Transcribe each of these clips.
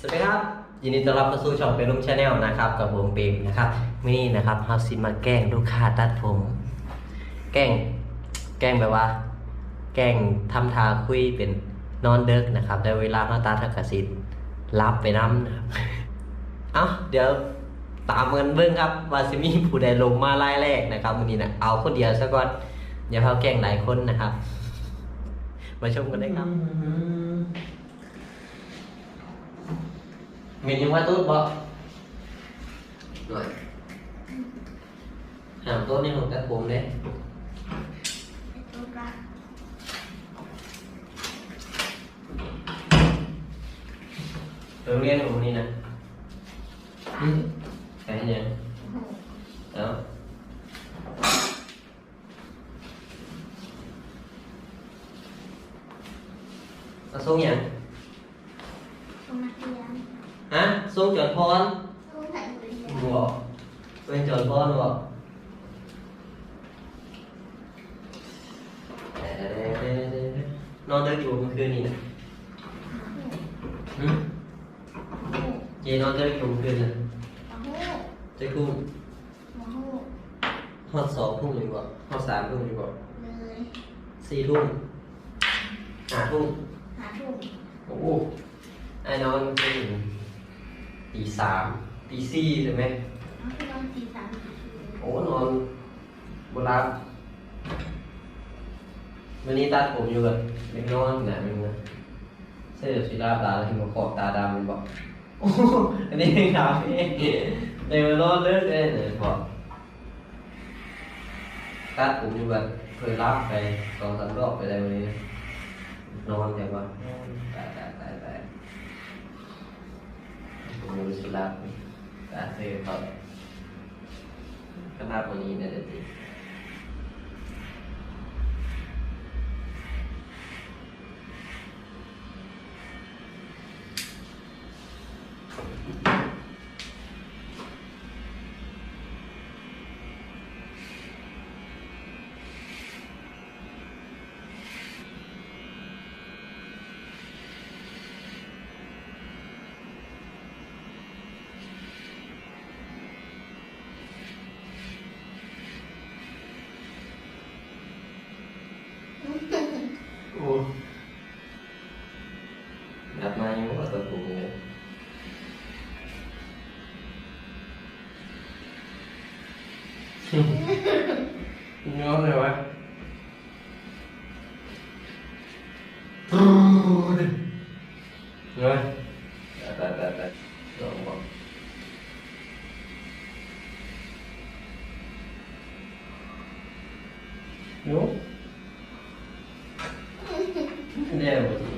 สวัสดีครับ ยินดีต้อนรับเข้าสู่ช่องเป็นลุงชาแนลนะครับกับผมเปมนะครับวันนี้นะครับเฮาซิมาแกล้งลูกค้าตัดผม แกล้งแกล้งแบบว่า แกล้งทำทาคุยเป็นนอนเด็กนะครับแต่เวลาเขาตัดทักกสิทธิ์รับไปน้ำนะครับเอ้าเดี๋ยวตามกันเบิ้งครับว่าซิมีผู้ใดลงมาไล่แรกนะครับวันนี้นะเอาคนเดียวซะก่อนอย่าเพิ่งแกล้งหลายคนนะครับ มาชมกันได้ครับ Mình nhưng quá tốt bọn Rồi. Hàm tốt nhưng không các cốm đấy. Tôi nghe được một đi nè. Cái gì Đó. Nó xuống nhỉ nhỉ hả xuống chuẩn phone Ủa, quên trời con rồi Nó tới chùa một คืนนี่นะหึเจนอน tới chùa một คืนนะจะคุ้มฮอดสองทุ่มอยู่บ่ฮอดสามทุ่มอยู่บ่สี่ทุ่มห้าทุ่มโอ้โหไอ้นอนคืน ตีสามตีสี่ใช่ไหมโอ้นอนบนรับวันนี้ตัดผมอยู่กับเล็กน้อยหนาหนึ่งนะเสื้อสีดาตาแล้วถึงมาขอบตาดำมันบอกโอ้โหอันนี้ขาวเองเดี๋ยวนอนเลิกเลยเนี่ยบอกตัดผมอยู่กับเคยรับไปสองสามรอบไปอะไรวันนี้นอนแต่ว่าตายตายตายตาย ผมอยู่สุราษฎร์ตาเสื้อเขา Kenapa ini ada Datanya mau atau bukunya? Ngon rồi bạn. Rồi. Đã đã đã đã Rồi không Đúng Đây là một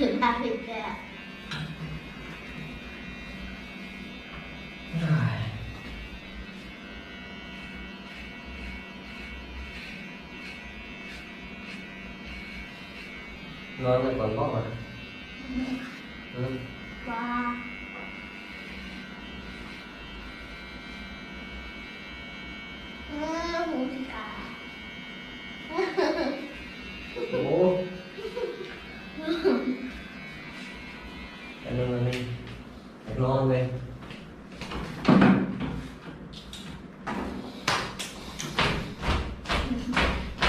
ถึงอเมริกานอนกันก่อนบ้างไหมบ้าเออหูพิการ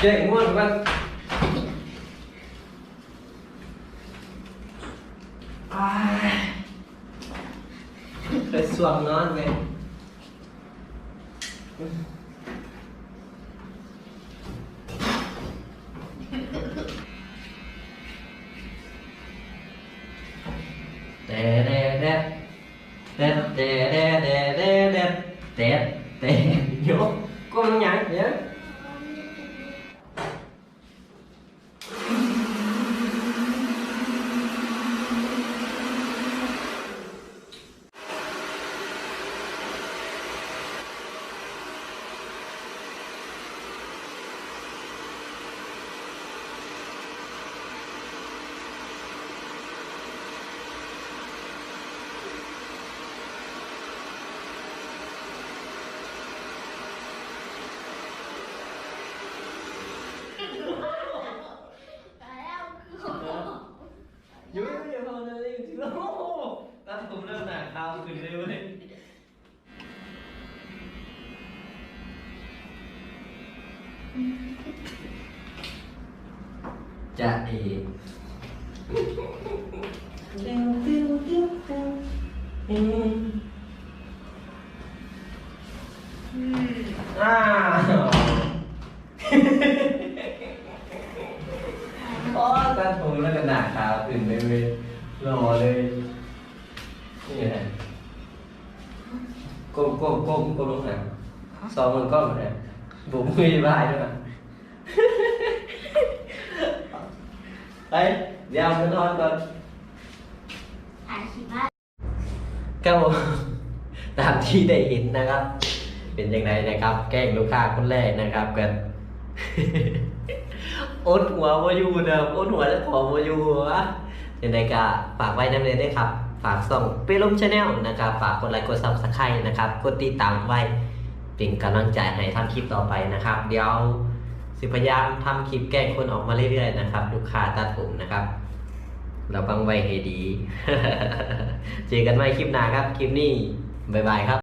오케이, 그만, 그만. 아, 레스 안 나왔네. จะเอติ้วติ้วติ้วติ้วอืมอ้าวโอ้ตัดผมแล้วก็หนาขาวขึ้นเลยเว้ยหล่อเลยนี่ไงก้มก้มก้มก้มลงหาสองมันก้มนะ บุ๋มมือบายด้วยนะไปเดี๋ยวไปนอนก่อนถ่ายคลิปว่าก็ตามที่ได้เห็นนะครับ เป็นยังไงนะครับ แกล้งลูกค้าคนแรกนะครับกัน อดหัววาอยูเดิมอดหัวแล้วขอวาอยูวะยังไงก็ฝากไว้น้ำเลยด้วยครับ ฝากส่องเปร่มชาแนลนะครับ ฝากกดไลค์กดซับสไครต์นะครับ กดติดตามไว้ เป็นกำลังใจให้ทำคลิปต่อไปนะครับ เดี๋ยวสิพยายามทำคลิปแก้คนออกมาเรื่อยๆนะครับ ลูกค้าตัดผมนะครับเราบังไว้ให้ดี เจอกันใหม่คลิปหน้าครับ คลิปนี้ บ๊ายบายครับ